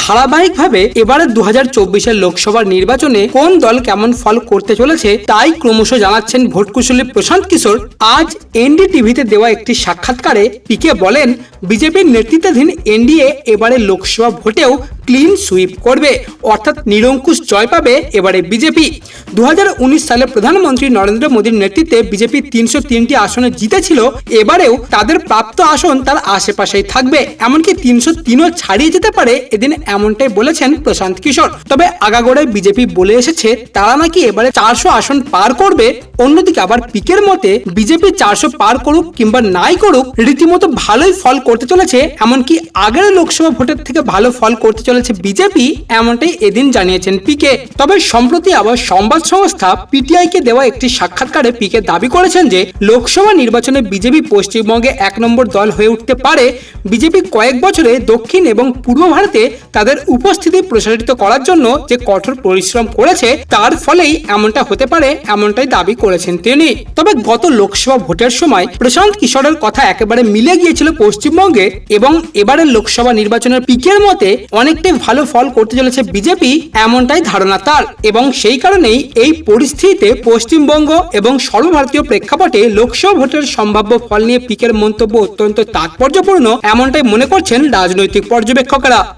ধারাবাহিকভাবে এবারে দু হাজার চব্বিশের লোকসভা নির্বাচনে কোন দল কেমন ফল করতে চলেছে, তাই ক্রমশ জানাচ্ছেন ভোটকুশলী প্রশান্ত কিশোর। আজ এনডিটিভিতে দেওয়া একটি সাক্ষাৎকারে পিকে বলেন, বিজেপির নেতৃত্বাধীন এনডিএ এবারে লোকসভা ভোটেও ক্লিন সুইপ করবে, অর্থাৎ নিরঙ্কুশ জয় পাবে এবারে বিজেপি। দু হাজার উনিশ সালে প্রধানমন্ত্রী নরেন্দ্র মোদীর নেতৃত্বে বিজেপি তিনশো তিনটি আসনে জিতেছিল, এবারেও তাদের প্রাপ্ত আসন তার আশেপাশেই থাকবে, এমনকি তিনশো তিনও ছাড়িয়ে যেতে পারে এদিন এমনটাই বলেছেন প্রশান্ত কিশোর। তবে আগাগোড়ায় বিজেপি বলে এসেছে, তারা নাকি এবারে চারশো আসন পার করবে, অন্যদিকে আবার পিকের মতে বিজেপি চারশো পার করুক কিংবা নাই করুক, রীতিমতো ভালোই ফল করতে চলেছে, এমনকি আগের লোকসভা ভোটের থেকে ভালো ফল করতে চলেছে বিজেপি, এমনটাই এদিন জানিয়েছেন পিকে। তবে সম্প্রতি আবার সংবাদ সংস্থা পিটিআই কে দেওয়া একটি সাক্ষাৎকারে পিকে দাবি করেছেন যে, লোকসভা নির্বাচনে বিজেপি পশ্চিমবঙ্গে এক নম্বর দল হয়ে উঠতে পারে। বিজেপি কয়েক বছরে দক্ষিণ এবং পূর্ব ভারতে তাদের উপস্থিতি প্রসারিত করার জন্য যে কঠোর পরিশ্রম করেছে, তার ফলেই এমনটা হতে পারে, এমনটাই দাবি করেছেন তিনি। তবে গত লোকসভা ভোটের সময় প্রশান্ত কিশোরের কথা একেবারে মিলে গিয়েছিল পশ্চিমবঙ্গে এবং এবারের লোকসভা নির্বাচনের পিকের মতে অনেকটাই ভালো ফল করতে চলেছে বিজেপি, এমনটাই ধারণা তার। এবং সেই কারণেই এই পরিস্থিতিতে পশ্চিমবঙ্গ এবং সর্বভারতীয় প্রেক্ষাপটে লোকসভা ভোটের সম্ভাব্য ফল নিয়ে পিকের মন্তব্য অত্যন্ত তাৎপর্যপূর্ণ, এমনটাই মনে করছেন রাজনৈতিক পর্যবেক্ষকরা।